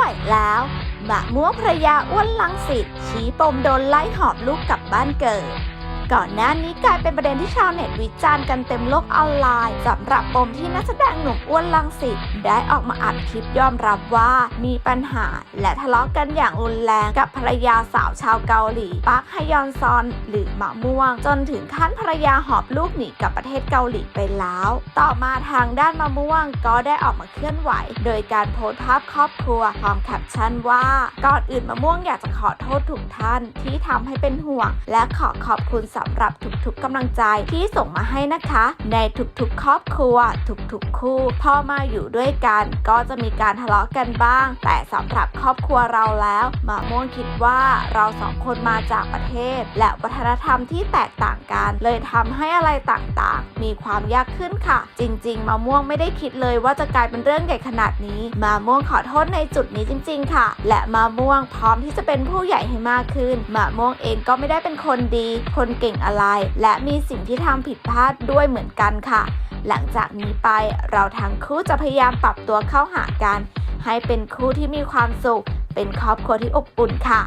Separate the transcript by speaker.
Speaker 1: ไหวแล้วมะม่วงภระยาอ้วนลังสิตชี้ปมโดนไล่หอบลูกกลับบ้านเกิด ก่อนหน้านี้กลายเป็นประเด็นที่ชาวเน็ตวิจารณ์กันเต็มโลกออนไลน์สำหรับปมที่นักแสดงหนุ่มอ้วนลังสิตได้ออกมาอัดคลิปยอมรับว่ามีปัญหา และทะเลาะกันอย่างรุนแรงกับภรรยาสาวชาวเกาหลีปาร์คฮยอนซอนหรือหมะม่วง จนถึงขั้นภรรยาหอบลูกหนีกลับประเทศเกาหลีไปแล้ว ต่อมาทางด้านมะม่วงก็ได้ออกมาเคลื่อนไหว โดยการโพสต์ภาพครอบครัวพร้อมแคปชั่นว่าก่อนอื่นมะม่วงอยากจะขอโทษทุกท่านที่ทำให้เป็นห่วง และขอขอบคุณสำหรับทุกๆกำลังใจที่ส่งมาให้นะคะ ในทุกๆ ครอบครัว ทุกๆ คู่พอมาอยู่ด้วยกัน ก็จะมีการทะเลาะกันบ้าง แต่สำหรับครอบครัวเราแล้วมะม่วงคิดว่าเราสองคนมาจากประเทศ และวัฒนธรรมที่แตกต่างกัน เลยทำให้อะไรต่างๆ มีความยากขึ้นค่ะ จริง ๆมะม่วงไม่ได้คิดเลยว่าจะกลายเป็นเรื่องใหญ่ขนาดนี้มะม่วงขอโทษในจุดนี้จริง ๆ ค่ะ และมะม่วงพร้อมที่จะเป็นผู้ใหญ่ให้มากขึ้นมะม่วงเองก็ไม่ได้เป็นคนดี คนเกก่งอะไร และมีสิ่งที่ทำผิดพลาดด้วยเหมือนกันค่ะ หลังจากนี้ไปเราทั้งคู่จะพยายามปรับตัวเข้าหากัน ให้เป็นคู่ที่มีความสุข เป็นครอบครัวที่อบอุ่นค่ะ